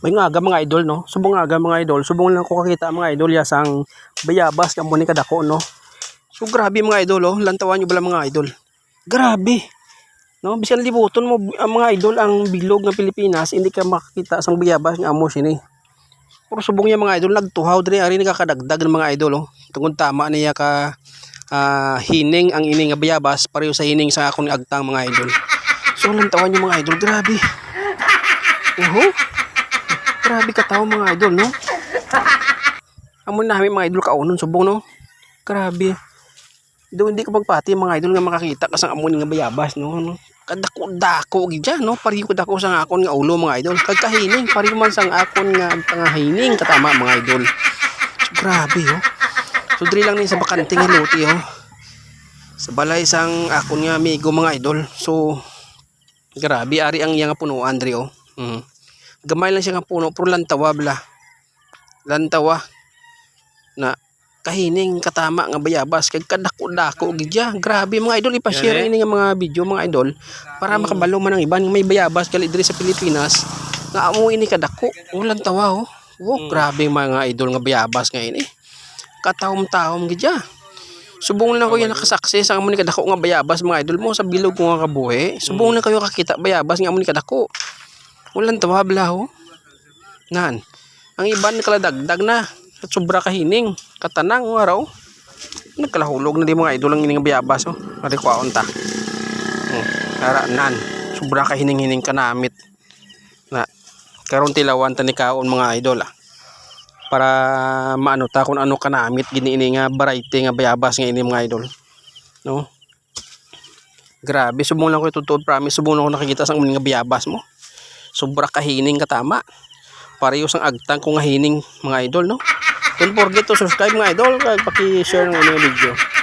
May nga mga idol no. Subong nga aga mga idol. Subong lang ko kakita mga idol ya sang bayabas kamo ni kadako no. So grabe mga idol oh. Lantawan nyo bala mga idol. Grabe. No, bisan libuton mo ang mga idol ang bilog ng Pilipinas, hindi ka makakita sang bayabas nga amo sini. Puro subong niya mga idol nagtuhaw diri ari nagakadagdag ng mga idol oh. Tungod tama niya ka ah, hining ang ining nga bayabas pareho sa hining sa akong agtang mga idol. So lantawan niyo mga idol, grabe. Uho. Grabe ka tao mga idol, no? Amo namin mga idol kaunon subong, no? Grabe. Do hindi ka magpati mga idol nga makakita ka sa amo nga bayabas, no? no? Kadako-dako gidya, no? Pariyo ko dako sa akon nga ulo mga idol. Kagkahining, pariyo man sang akon nga tangahining katama mga idol. So, grabe, oh. So diri lang ni sa bakante nga luti, oh. Sa balay sang akon nga amigo mga idol. So grabe ari ang iya nga punuan diri, oh. Mm. Gamay lang siya nga puno, pero lantawa bla. Lantawa na kahining katama nga bayabas kay kadako-dako gidya. Grabe mga idol ipa-share ini nga mga video mga idol para makabalo man ang iban nga may bayabas kali diri sa Pilipinas nga amo ini kadako. Ulan tawa oh. Oh, grabe mga idol nga bayabas nga ini. Katawom-tawom gidya. Subong lang ko yan nakasaksi sa amo ni kadako nga bayabas mga idol mo sa bilog ko nga kabuhi. Subong lang kayo kakita bayabas nga amo ni kadako. Ulan tawa bla oh. Nan. Ang iban kaladagdag na. At sobra kahining. Katanang o araw. Nagkalahulog na di mga idol ang ining bayabas oh. Ari ko ta. Hmm. Ara nan. Sobra kahining-hining kanamit. Na karon tilawan ta ni kaon mga idol ah. Para maano ta kung ano kanamit gini ini nga variety nga bayabas nga ini mga idol. No? Grabe, subong lang ko tutod promise, subong lang ko nakikita sa nga bayabas mo sobra kahining katama pareho sang agtang kung hining mga idol no? Don't forget to subscribe mga idol. Paki-share ng mga video